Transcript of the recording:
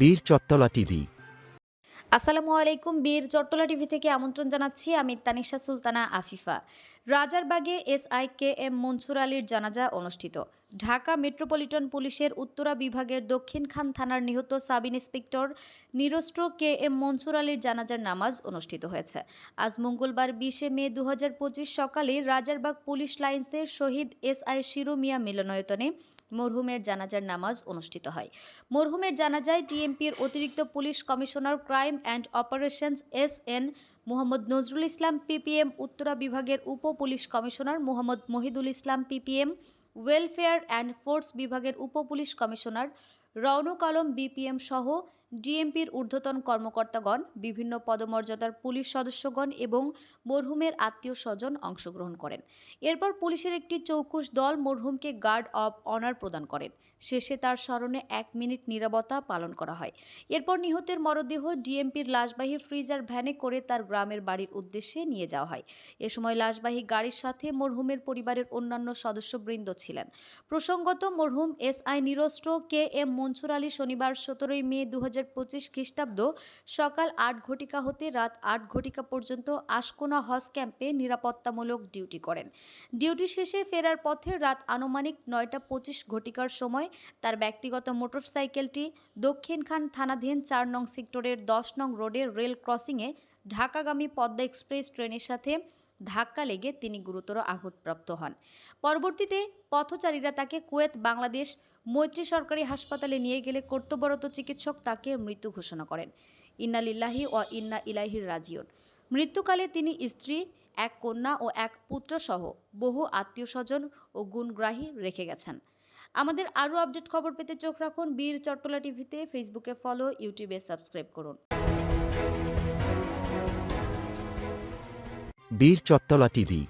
বীর চত্তলা টিভি। আসসালামু আলাইকুম, বীর চট্টলা টিভি থেকে আমন্ত্রণ জানাচ্ছি আমি তানিশা সুলতানা আফিফা। রাজারবাগে এসআই কে এম মনসুর আলীর জানাজা অনুষ্ঠিত। ঢাকা মেট্রোপলিটন পুলিশের উত্তরা বিভাগের দক্ষিণ খান থানার নিহত সাব ইন্সপেক্টর নিরস্ত্র কে এম মনসুর আলীর জানাজার নামাজ অনুষ্ঠিত হয়েছে। আজ মঙ্গলবার বিশে মে দু হাজার পঁচিশ সকালে রাজারবাগ পুলিশ লাইন্সের শহীদ এসআই শিরু মিয়া মিলনায়তনে মরহুমের জানাজার নামাজ অনুষ্ঠিত হয়। মরহুমের জানাজায় টিএমপির অতিরিক্ত police commissioner crime and operations S N Mohammad Nazrul Islam, PPM Uttara বিভাগের উপ police commissioner Mohammad Mohidul Islam, PPM welfare and force বিভাগের উপ police commissioner Rawnak Alam, BPM সহ ডিএমপির ঊর্ধ্বতন কর্মকর্তাগণ, বিভিন্ন পদমর্যাদার পুলিশ সদস্যগণ এবং মরহুমের আত্মীয় স্বজন অংশগ্রহণ করেন। এরপর পুলিশের একটি চৌকুশ দল মরহুমকে গার্ড অব অনার প্রদান করেন। শেষে তার স্মরণে এক মিনিট নীরবতা পালন করা হয়। এরপর নিহতের মরদেহ ডিএমপির লাশবাহী ফ্রিজার ভ্যানে করে তার গ্রামের বাড়ির উদ্দেশ্যে নিয়ে যাওয়া হয়। এ সময় লাশবাহী গাড়ির সাথে মরহুমের পরিবারের অন্যান্য সদস্যবৃন্দ ছিলেন। প্রসঙ্গত মরহুম এস আই নিরস্ত্র কে এম মনসুর আলী শনিবার সতেরোই মে দু হাজার পঁচিশ খ্রিস্টাব্দ সকাল আট ঘটিকা হতে রাত আট ঘটিকা পর্যন্ত আশকোনা হজ ক্যাম্পে নিরাপত্তামূলক ডিউটি করেন। ডিউটি শেষে ফেরার পথে রাত আনুমানিক নয়টা পঁচিশ ঘটিকার সময় তার ব্যক্তিগত মোটরসাইকেলটি দক্ষিণখান থানাধীন চার নং সেক্টরের দশ নং রোডের রেল ক্রসিংয়ে ঢাকাগামী পদ্মা এক্সপ্রেস ট্রেনের সাথে ধাক্কা লেগে তিনি গুরুতর আঘাতপ্রাপ্ত হন। পরবর্তীতে পথচারীরা তাকে কুয়েত, বাংলাদেশ মৈত্রী সরকারি হাসপাতালে নিয়ে গেলে কর্তব্যরত চিকিৎসক তাকে মৃত্যু ঘোষণা করেন। ইন্না লিল্লাহি ও ইন্না ইলাইহির রাজিউন। মৃত্যুকালে তিনি স্ত্রী, এক কন্যা ও এক পুত্র সহ বহু আত্মীয় স্বজন ও গুণগ্রাহী রেখে গেছেন। আমাদের আরও আপডেট খবর পেতে চোখ রাখুন বীর চট্টলা টিভিতে, ফেসবুকে ফলো, ইউটিউবে সাবস্ক্রাইব করুন। বীর চত্তলা টিভি